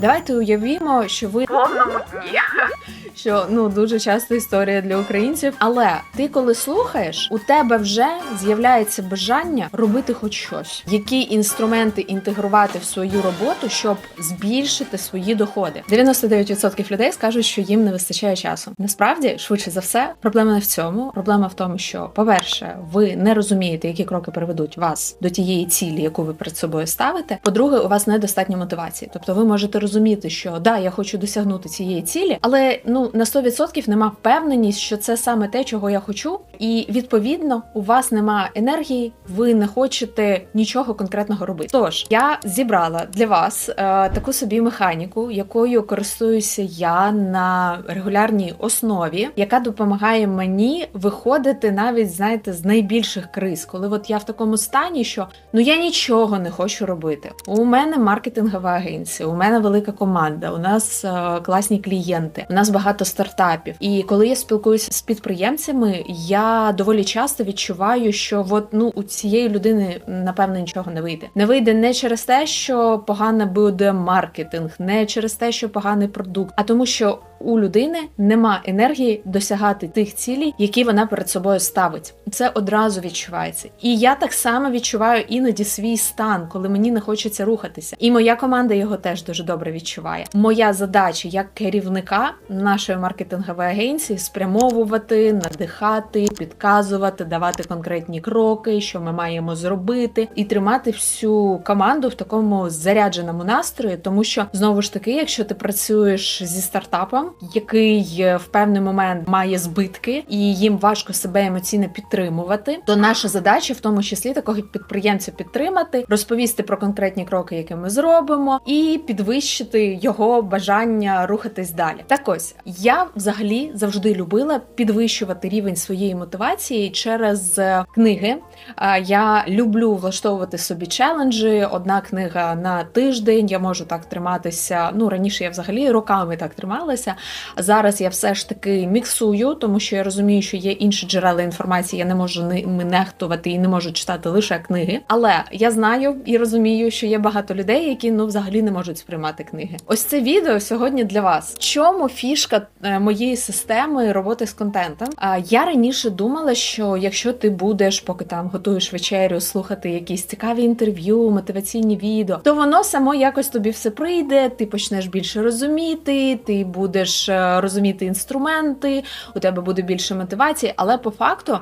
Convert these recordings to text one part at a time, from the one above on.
Давайте уявімо, що ви повному дні. Що ну дуже часто історія для українців. Але ти, коли слухаєш, у тебе вже з'являється бажання робити хоч щось, які інструменти інтегрувати в свою роботу, щоб збільшити свої доходи. 99% людей скажуть, що їм не вистачає часу. Насправді, швидше за все, проблема не в цьому. Проблема в тому, що, по-перше, ви не розумієте, які кроки приведуть вас до тієї цілі, яку ви перед собою ставите. По-друге, у вас недостатньо мотивації. Тобто, ви можете розуміти, що да, я хочу досягнути цієї цілі, але ну на 100% нема впевненість, що це саме те, чого я хочу, і відповідно у вас нема енергії, ви не хочете нічого конкретного робити. Тож я зібрала для вас е, таку собі механіку, якою користуюся я на регулярній основі, яка допомагає мені виходити навіть знаєте з найбільших криз, коли от я в такому стані, що ну я нічого не хочу робити. У мене маркетингова агенція, у мене велика команда, у нас е, класні клієнти, у нас багато стартапів. І коли я спілкуюся з підприємцями, я доволі часто відчуваю, що от ну у цієї людини напевно нічого не вийде. Не вийде не через те, що погано буде маркетинг, не через те, що поганий продукт, а тому, що у людини нема енергії досягати тих цілей, які вона перед собою ставить. Це одразу відчувається. І я так само відчуваю іноді свій стан, коли мені не хочеться рухатися. І моя команда його теж дуже добре відчуває. Моя задача як керівника нашої маркетингової агенції спрямовувати, надихати, підказувати, давати конкретні кроки, що ми маємо зробити, і тримати всю команду в такому зарядженому настрої, тому що знову ж таки, якщо ти працюєш зі стартапом, який е, в певний момент має збитки, і їм важко себе емоційно підтримувати, то наша задача, в тому числі такого підприємця, підтримати, розповісти про конкретні кроки, які ми зробимо, і підвищити його бажання рухатись далі. Так ось я взагалі завжди любила підвищувати рівень своєї мотивації через е, книги. Я люблю влаштовувати собі челенджі. Одна книга на тиждень. Я можу так триматися. Ну раніше я взагалі роками так трималася. Зараз я все ж таки міксую, тому що я розумію, що є інші джерела інформації. Я не можу ними нехтувати і не можу читати лише книги. Але я знаю і розумію, що є багато людей, які ну взагалі не можуть сприймати книги. Ось це відео сьогодні для вас. В Чому фішка е, моєї системи роботи з контентом? А я раніше думала, що якщо ти будеш, поки там готуєш вечерю, слухати якісь цікаві інтерв'ю, мотиваційні відео, то воно само якось тобі все прийде. Ти почнеш більше розуміти, ти будеш е, розуміти інструменти, у тебе буде більше мотивації. Але по факту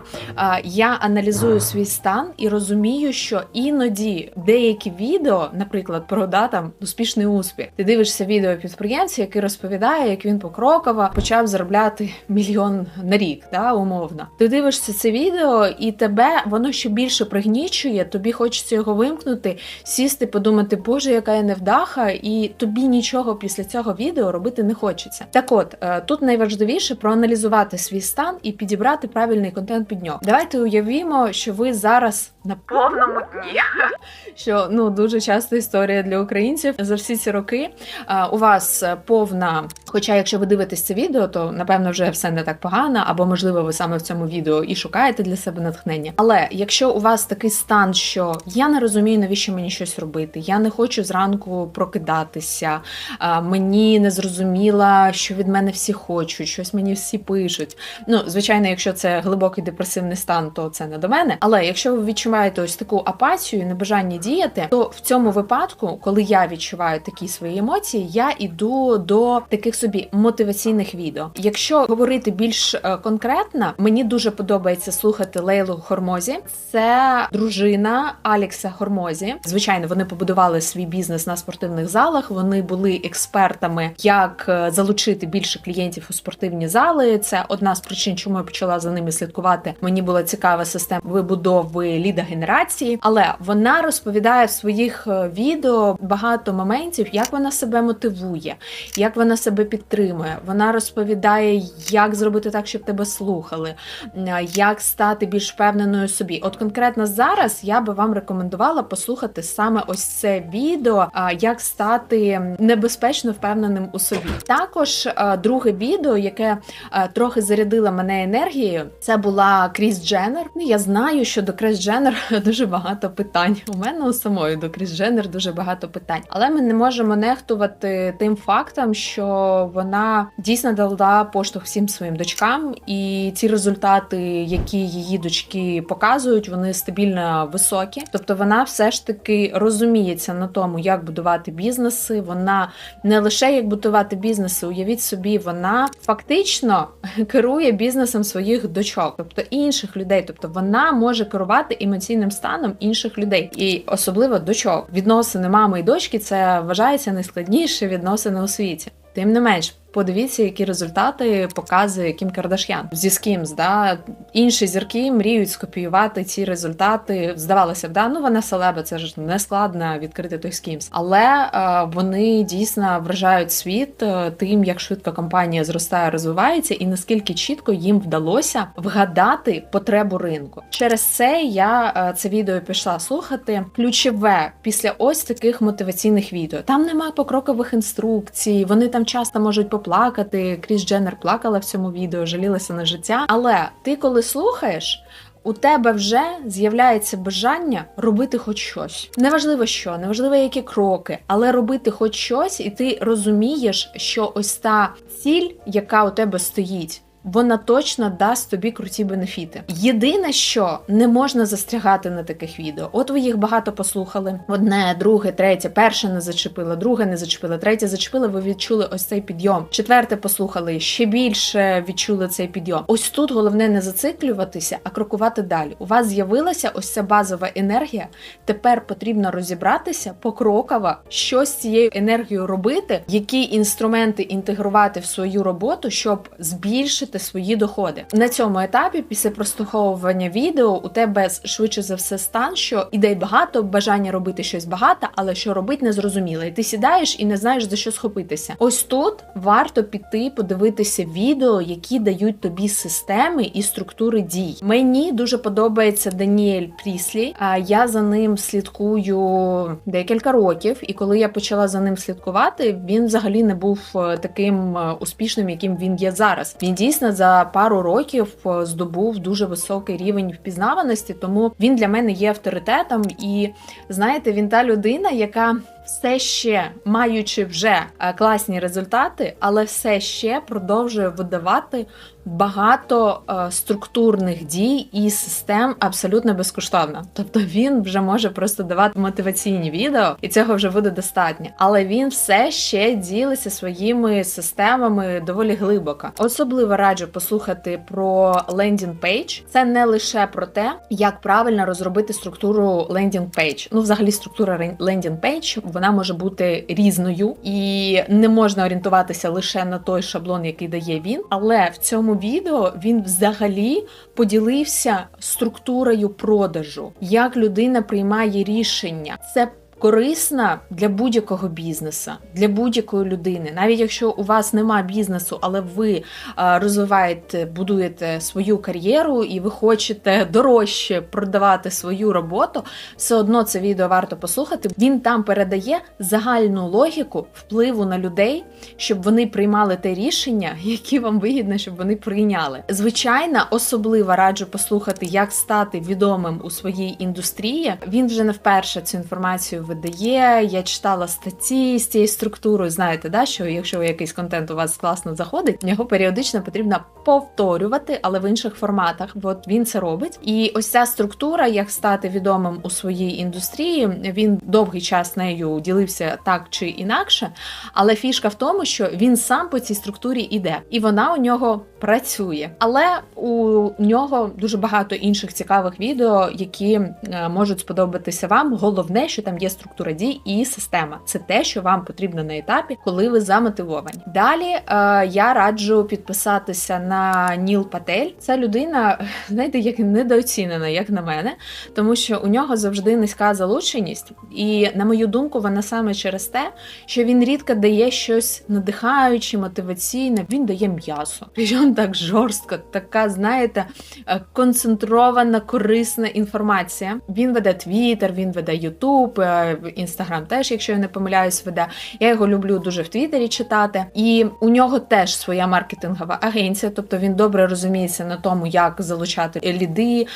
я аналізую свій стан і розумію, що іноді деякі відео, наприклад, про да, там успішний успіх, ти дивишся відео підприємця, який розповідає, як він покроково почав заробляти мільйон на рік, да, умовно. Ти дивишся це відео, і тебе воно ще більше пригнічує. Тобі хочеться його вимкнути, сісти, подумати, боже, яка я невдаха, і тобі нічого після цього відео робити не хочеться. Так от е, тут найважливіше проаналізувати свій стан і підібрати правильний контент під нього. Давайте уявімо, що ви зараз на повному дні. що ну дуже часто історія для українців за всі ці роки. А, у вас повна. Хоча, якщо ви дивитесь це відео, то напевно вже все не так погано, або можливо, ви саме в цьому відео і шукаєте для себе натхнення. Але якщо у вас такий стан, що я не розумію, навіщо мені щось робити, я не хочу зранку прокидатися, а, мені не зрозуміла, що від мене всі хочуть, щось мені всі пишуть. Ну, звичайно, якщо це глибокий депресивний стан, то це не до мене. Але якщо ви відчуваєте ось таку апатію, небажання діяти, то в цьому випадку, коли я відчуваю такі свої емоції, я іду до таких собі мотиваційних відео. Якщо говорити більш е, конкретно, мені дуже подобається слухати Лейлу Хормозі. Це дружина Алікса Хормозі. Звичайно, вони побудували свій бізнес на спортивних залах. Вони були експертами, як е, залучити більше клієнтів у спортивні зали. Це одна з причин, чому я почала за ними слідкувати. Мені була цікава система вибудови ліда генерації, але вона розповідає в своїх е, відео багато моментів, як вона себе мотивує, як вона себе підтримує. Вона розповідає, як зробити так, щоб тебе слухали, е, як стати більш впевненою собі. От конкретно зараз я би вам рекомендувала послухати саме ось це відео, як стати небезпечно впевненим у собі. Також е, друге відео, яке е, трохи зарядило мене енергією, це була Кріс Дженнер. Ну, Я знаю, що до Кріс Дженнер Дженнер дуже багато питань. У мене у самої до Кріс дуже багато питань. Але ми не можемо нехтувати тим фактом, що вона дійсно дала поштовх всім своїм дочкам, і ці результати, які її дочки показують, вони стабільно високі. Тобто вона все ж таки розуміється на тому, як будувати бізнеси. Вона не лише як будувати бізнеси, уявіть собі, вона фактично керує бізнесом своїх дочок, тобто інших людей. Тобто вона може керувати емоційним станом інших людей, і особливо дочок. Відносини мами і дочки це вважається найскладніші відносини у світі. Тим не менш, подивіться, які результати показує Кім Кардаш'ян зі Скімс. Да? Інші зірки мріють скопіювати ці результати. Здавалося б, да? ну вона селеба, це ж не складно відкрити той Скімс. Але е, вони дійсно вражають світ е, тим, як швидко компанія зростає, розвивається, і наскільки чітко їм вдалося вгадати потребу ринку. Через це я е, це відео пішла слухати. Ключове після ось таких мотиваційних відео. Там немає покрокових інструкцій, вони там часто можуть поплакати. Кріс Дженнер плакала в цьому відео, жалілася на життя. Але ти, коли слухаєш. У тебе вже з'являється бажання робити хоч щось. Неважливо що, неважливо які кроки, але робити хоч щось, і ти розумієш, що ось та ціль, яка у тебе стоїть, вона точно дасть тобі круті бенефіти. Єдине, що не можна застрягати на таких відео. От ви їх багато послухали. Одне, друге, третє, перше не зачепило, друге не зачепило, третє зачепило. Ви відчули ось цей підйом. Четверте послухали ще більше відчули цей підйом. Ось тут головне не зациклюватися, а крокувати далі. У вас з'явилася ось ця базова енергія. Тепер потрібно розібратися покроково, що з цією енергією робити, які інструменти інтегрувати в свою роботу, щоб збільшити свої доходи. На цьому етапі, після прослуховування відео, у тебе швидше за все стан, що ідей багато, бажання робити щось багато, але що робити не зрозуміло. І ти сідаєш і не знаєш за що схопитися. Ось тут варто піти подивитися відео, які дають тобі системи і структури дій. Мені дуже подобається Даніель Пріслі. А я за ним слідкую декілька років, і коли я почала за ним слідкувати, він взагалі не був е, таким е, успішним, яким він є зараз. Він дійсно за пару років е, здобув дуже високий рівень впізнаваності, тому він для мене є авторитетом. І знаєте, він та людина, яка все ще маючи вже класні результати, але все ще продовжує видавати багато е, структурних дій і систем абсолютно безкоштовно. Тобто він вже може просто давати мотиваційні відео, і цього вже буде достатньо. Але він все ще ділиться своїми системами доволі глибоко. Особливо раджу послухати про лендінг пейдж. Це не лише про те, як правильно розробити структуру лендінг пейдж. Ну, взагалі, структура лендінг пейдж вона може бути різною і не можна орієнтуватися лише на той шаблон, який дає він. Але в цьому відео він взагалі поділився структурою продажу, як людина приймає рішення. Це корисна для будь-якого бізнесу, для будь-якої людини. Навіть якщо у вас нема бізнесу, але ви розвиваєте, будуєте свою кар'єру і ви хочете дорожче продавати свою роботу, все одно це відео варто послухати. Він там передає загальну логіку впливу на людей, щоб вони приймали те рішення, які вам вигідно, щоб вони прийняли. Звичайно, особливо раджу послухати, як стати відомим у своїй індустрії. Він вже не вперше цю інформацію видає. Я читала статті з цією структурою. Знаєте, да, що якщо якийсь контент у вас класно заходить, його періодично потрібно повторювати, але в інших форматах. От він це робить. І ось ця структура, як стати відомим у своїй індустрії, він довгий час нею ділився так чи інакше. Але фішка в тому, що він сам по цій структурі іде, і вона у нього працює. Але у нього дуже багато інших цікавих відео, які е, можуть сподобатися вам. Головне, що там є структура дій і система. Це те, що вам потрібно на етапі, коли ви замотивовані. Далі е, я раджу підписатися на Ніл Патель. Це людина, знаєте, як недооцінена, як на мене, тому що у нього завжди низька залученість, і на мою думку, вона саме через те, що він рідко дає щось надихаюче, мотиваційне. Він дає м'ясо. Причому так жорстко, така, знаєте, е, концентрована, корисна інформація. Він веде Твіттер, він веде Ютуб, в інстаграм теж, якщо я не помиляюсь, веде. Я його люблю дуже в Твіттері читати. І у нього теж своя маркетингова агенція, тобто він добре розуміється на тому, як залучати ліди,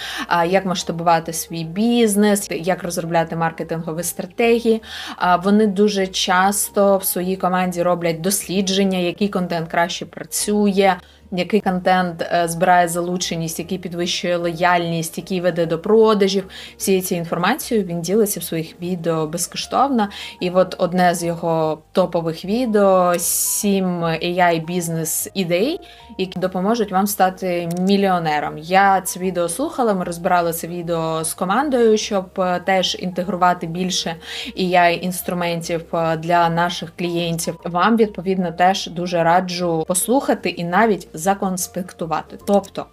як масштабувати свій бізнес, як розробляти маркетингові стратегії. Вони дуже часто в своїй команді роблять дослідження, який контент краще працює який контент е, збирає залученість, який підвищує лояльність, який веде до продажів. Всі ці інформацією він ділиться в своїх відео безкоштовно. І от одне з його топових відео: сім ai бізнес ідей, які допоможуть вам стати мільйонером. Я це відео слухала. Ми розбирали це відео з командою, щоб е, теж інтегрувати більше ai інструментів е, для наших клієнтів. Вам відповідно теж дуже раджу послухати і навіть законспектувати. Тобто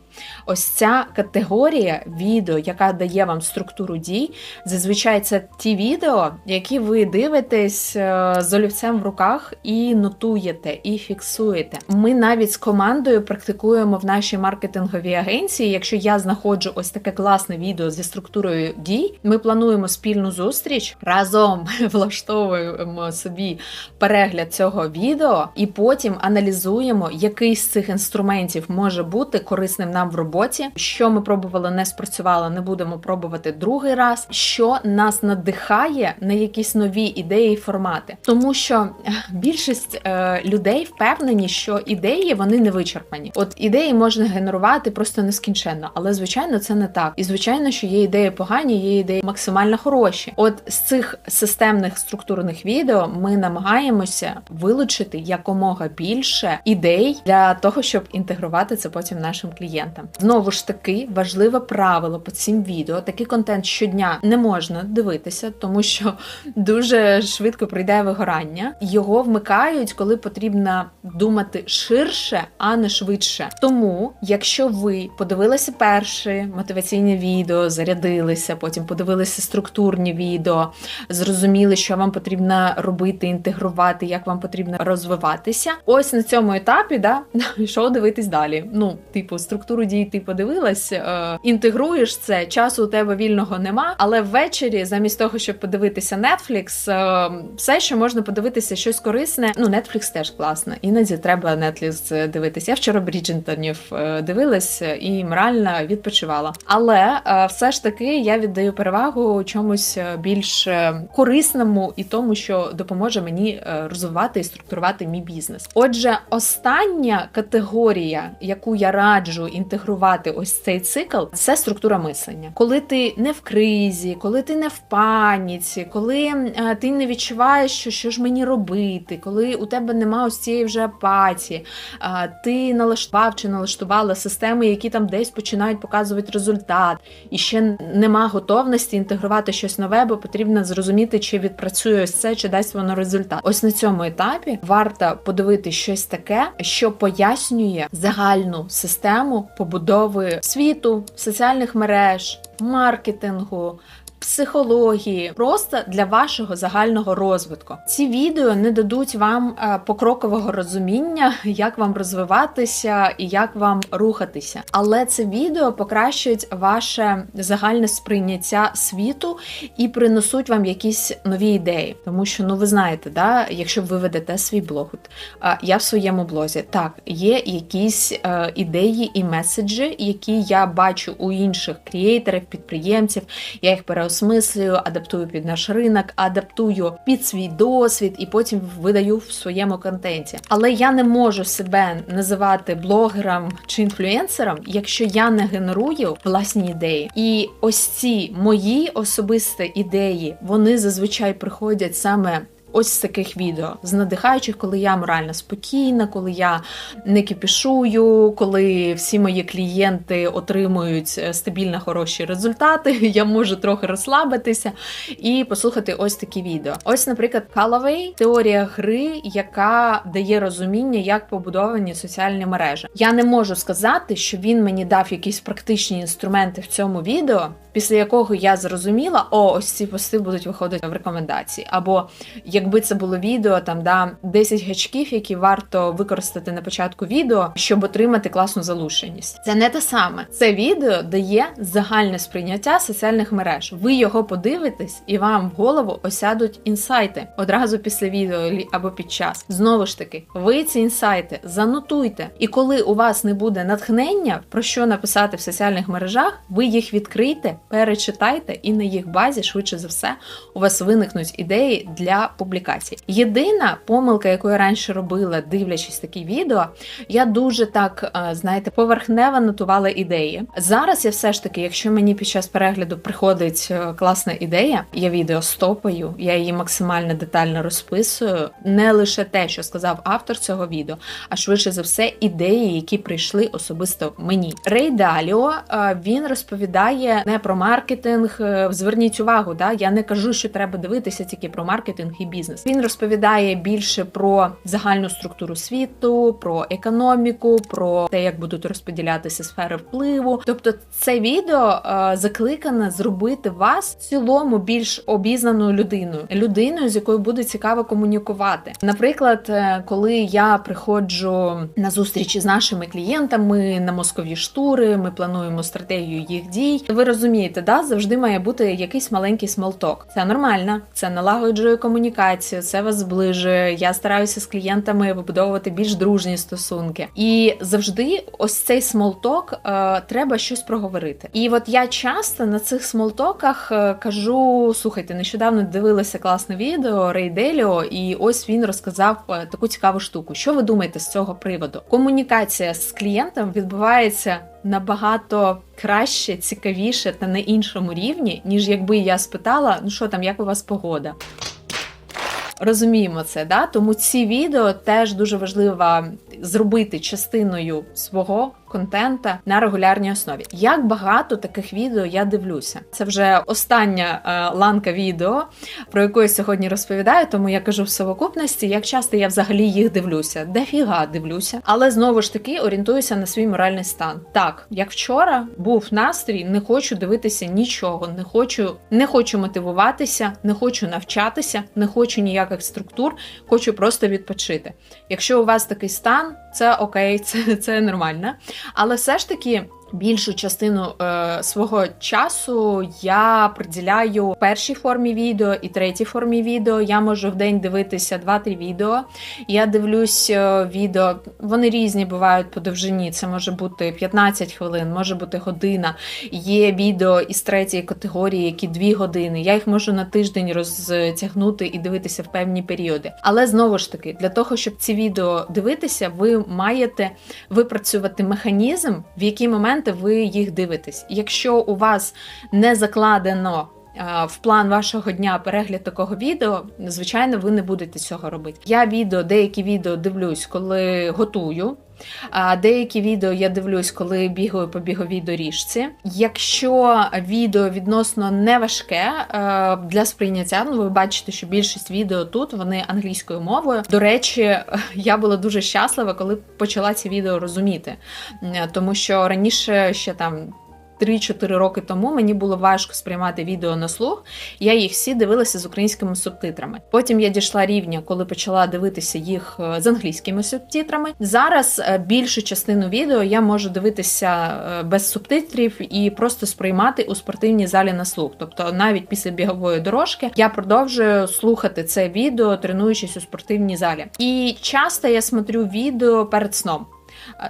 Ось ця категорія відео, яка дає вам структуру дій, зазвичай це ті відео, які ви дивитесь е, з олівцем в руках і нотуєте, і фіксуєте. Ми навіть з командою практикуємо в нашій маркетинговій агенції. Якщо я знаходжу ось таке класне відео зі структурою дій, ми плануємо спільну зустріч, разом влаштовуємо собі перегляд цього відео, і потім аналізуємо, який з цих інструментів може бути корисним нам нам в роботі. Що ми пробували, не спрацювало, не будемо пробувати другий раз. Що нас надихає на якісь нові ідеї і формати, тому що більшість е, людей впевнені, що ідеї вони не вичерпані. От ідеї можна генерувати просто нескінченно, але звичайно це не так. І звичайно, що є ідеї погані, є ідеї максимально хороші. От з цих системних структурних відео ми намагаємося вилучити якомога більше ідей для того, щоб інтегрувати це потім нашим клієнтам контентом. Знову ж таки, важливе правило по цим відео. Такий контент щодня не можна дивитися, тому що дуже швидко прийде вигорання. Його вмикають, коли потрібно думати ширше, а не швидше. Тому, якщо ви подивилися перше мотиваційне відео, зарядилися, потім подивилися структурні відео, зрозуміли, що вам потрібно робити, інтегрувати, як вам потрібно розвиватися. Ось на цьому етапі, да, що дивитись далі. Ну, типу, структуру студії ти подивилась, е, інтегруєш це, часу у тебе вільного нема. Але ввечері, замість того, щоб подивитися Netflix, е, все, що можна подивитися, щось корисне. Ну, Netflix теж класно. Іноді треба Netflix дивитися. Я вчора Бріджентонів е, дивилась і морально відпочивала. Але е, все ж таки я віддаю перевагу чомусь е, більш е, корисному і тому, що допоможе мені розвивати і структурувати мій бізнес. Отже, остання категорія, яку я раджу інтегрувати, інтегрувати ось цей цикл, це структура мислення. Коли ти не в кризі, коли ти не в паніці, коли е, ти не відчуваєш, що що ж мені робити, коли у тебе нема ось цієї вже апатії, ти налаштував чи налаштувала системи, які там десь починають показувати результат, і ще нема готовності інтегрувати щось нове, бо потрібно зрозуміти, чи відпрацює ось це, чи дасть воно результат. Ось на цьому етапі варто подивити щось таке, що пояснює загальну систему побудови світу, соціальних мереж, маркетингу, психології, просто для вашого загального розвитку. Ці відео не дадуть вам е, покрокового розуміння, як вам розвиватися і як вам рухатися. Але це відео покращують ваше загальне сприйняття світу і принесуть вам якісь нові ідеї. Тому що, ну ви знаєте, да, якщо ви ведете свій блог, я в своєму блозі, так, є якісь е, ідеї і меседжі, які я бачу у інших креаторів, підприємців, я їх переосмислюю переосмислюю, адаптую під наш ринок, адаптую під свій досвід і потім видаю в своєму контенті. Але я не можу себе називати блогером чи інфлюенсером, якщо я не генерую власні ідеї. І ось ці мої особисті ідеї, вони зазвичай приходять саме ось з таких відео з надихаючих, коли я морально спокійна, коли я не кипішую, коли всі мої клієнти отримують е, стабільно хороші результати. Я можу трохи розслабитися і послухати ось такі відео. Ось, наприклад, Callaway – теорія гри, яка дає розуміння, як побудовані соціальні мережі. Я не можу сказати, що він мені дав якісь практичні інструменти в цьому відео, після якого я зрозуміла, о, ось ці пости будуть виходити в рекомендації. Або як якби це було відео, там да 10 гачків, які варто використати на початку відео, щоб отримати класну залученість. Це не те саме. Це відео дає загальне сприйняття соціальних мереж. Ви його подивитесь, і вам в голову осядуть інсайти одразу після відео або під час. Знову ж таки, ви ці інсайти занотуйте. І коли у вас не буде натхнення, про що написати в соціальних мережах, ви їх відкрийте, перечитайте, і на їх базі, швидше за все, у вас виникнуть ідеї для публікацій. Єдина помилка, яку я раніше робила, дивлячись такі відео, я дуже так, е, знаєте, поверхнево нотувала ідеї. Зараз я все ж таки, якщо мені під час перегляду приходить е, класна ідея, я відео стопаю, я її максимально детально розписую. Не лише те, що сказав автор цього відео, а швидше за все ідеї, які прийшли особисто мені. Рей Даліо е, він розповідає не про маркетинг. Зверніть увагу, да я не кажу, що треба дивитися тільки про маркетинг і бізнес. Він розповідає більше про загальну структуру світу, про економіку, про те, як будуть розподілятися сфери впливу. Тобто, це відео е, закликане зробити вас в цілому більш обізнаною людиною, людиною, з якою буде цікаво комунікувати. Наприклад, е, коли я приходжу на зустрічі з нашими клієнтами на мозкові штури, ми плануємо стратегію їх дій. Ви розумієте, да, завжди має бути якийсь маленький смолток. Це нормально, це налагоджує комунікацію, це вас зближує. Я стараюся з клієнтами вибудовувати більш дружні стосунки. І завжди ось цей смолток е, треба щось проговорити. І от я часто на цих смолтоках е, кажу: слухайте, нещодавно дивилася класне відео Рей Деліо, і ось він розказав е, таку цікаву штуку. Що ви думаєте з цього приводу? Комунікація з клієнтом відбувається набагато краще, цікавіше та на іншому рівні, ніж якби я спитала: ну що там, як у вас погода? Розуміємо це, да? тому ці відео теж дуже важливо зробити частиною свого контента на регулярній основі. Як багато таких відео я дивлюся? Це вже остання е, ланка відео, про яку я сьогодні розповідаю, тому я кажу в совокупності, як часто я взагалі їх дивлюся. Дефіга дивлюся, але знову ж таки орієнтуюся на свій моральний стан. Так, як вчора був настрій, не хочу дивитися нічого, не хочу, не хочу мотивуватися, не хочу навчатися, не хочу ніяких структур, хочу просто відпочити. Якщо у вас такий стан, це окей, це, це нормально. Але все ж таки. Більшу частину е, свого часу я приділяю першій формі відео і третій формі відео. Я можу в день дивитися 2-3 відео. Я дивлюсь е, відео, вони різні бувають по довжині. Це може бути 15 хвилин, може бути година. Є відео із третьої категорії, які 2 години. Я їх можу на тиждень розтягнути і дивитися в певні періоди. Але знову ж таки, для того, щоб ці відео дивитися, ви маєте випрацювати механізм, в який момент ви їх дивитесь. Якщо у вас не закладено в план вашого дня перегляд такого відео, звичайно, ви не будете цього робити. Я відео, деякі відео дивлюсь, коли готую. А деякі відео я дивлюсь, коли бігаю по біговій доріжці. Якщо відео відносно не важке е, для сприйняття, ну ви бачите, що більшість відео тут вони англійською мовою. До речі, я була дуже щаслива, коли почала ці відео розуміти, Е, тому що раніше ще там. 3-4 роки тому мені було важко сприймати відео на слух. Я їх всі дивилася з українськими субтитрами. Потім я дійшла рівня, коли почала дивитися їх е, з англійськими субтитрами. Зараз е, більшу частину відео я можу дивитися е, без субтитрів і просто сприймати у спортивній залі на слух. Тобто, навіть після бігової дорожки я продовжую слухати це відео, тренуючись у спортивній залі. І часто я смотрю відео перед сном.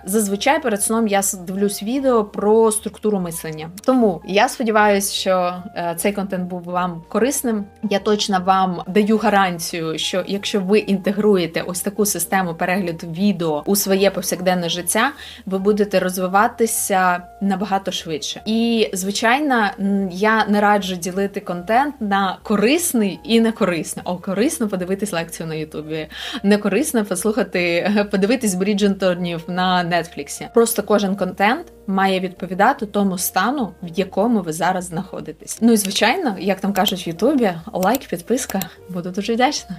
Зазвичай перед сном я дивлюсь відео про структуру мислення. Тому я сподіваюся, що е, цей контент був вам корисним. Я точно вам даю гарантію, що якщо ви інтегруєте ось таку систему перегляду відео у своє повсякденне життя, ви будете розвиватися набагато швидше. І звичайно, я не раджу ділити контент на корисний і некорисний. О, корисно подивитись лекцію на Ютубі, не корисно послухати, подивитись Бріджентонів на Нетфліксі. Просто кожен контент має відповідати тому стану, в якому ви зараз знаходитесь. Ну і звичайно, як там кажуть в Ютубі, лайк, підписка, буду дуже вдячна.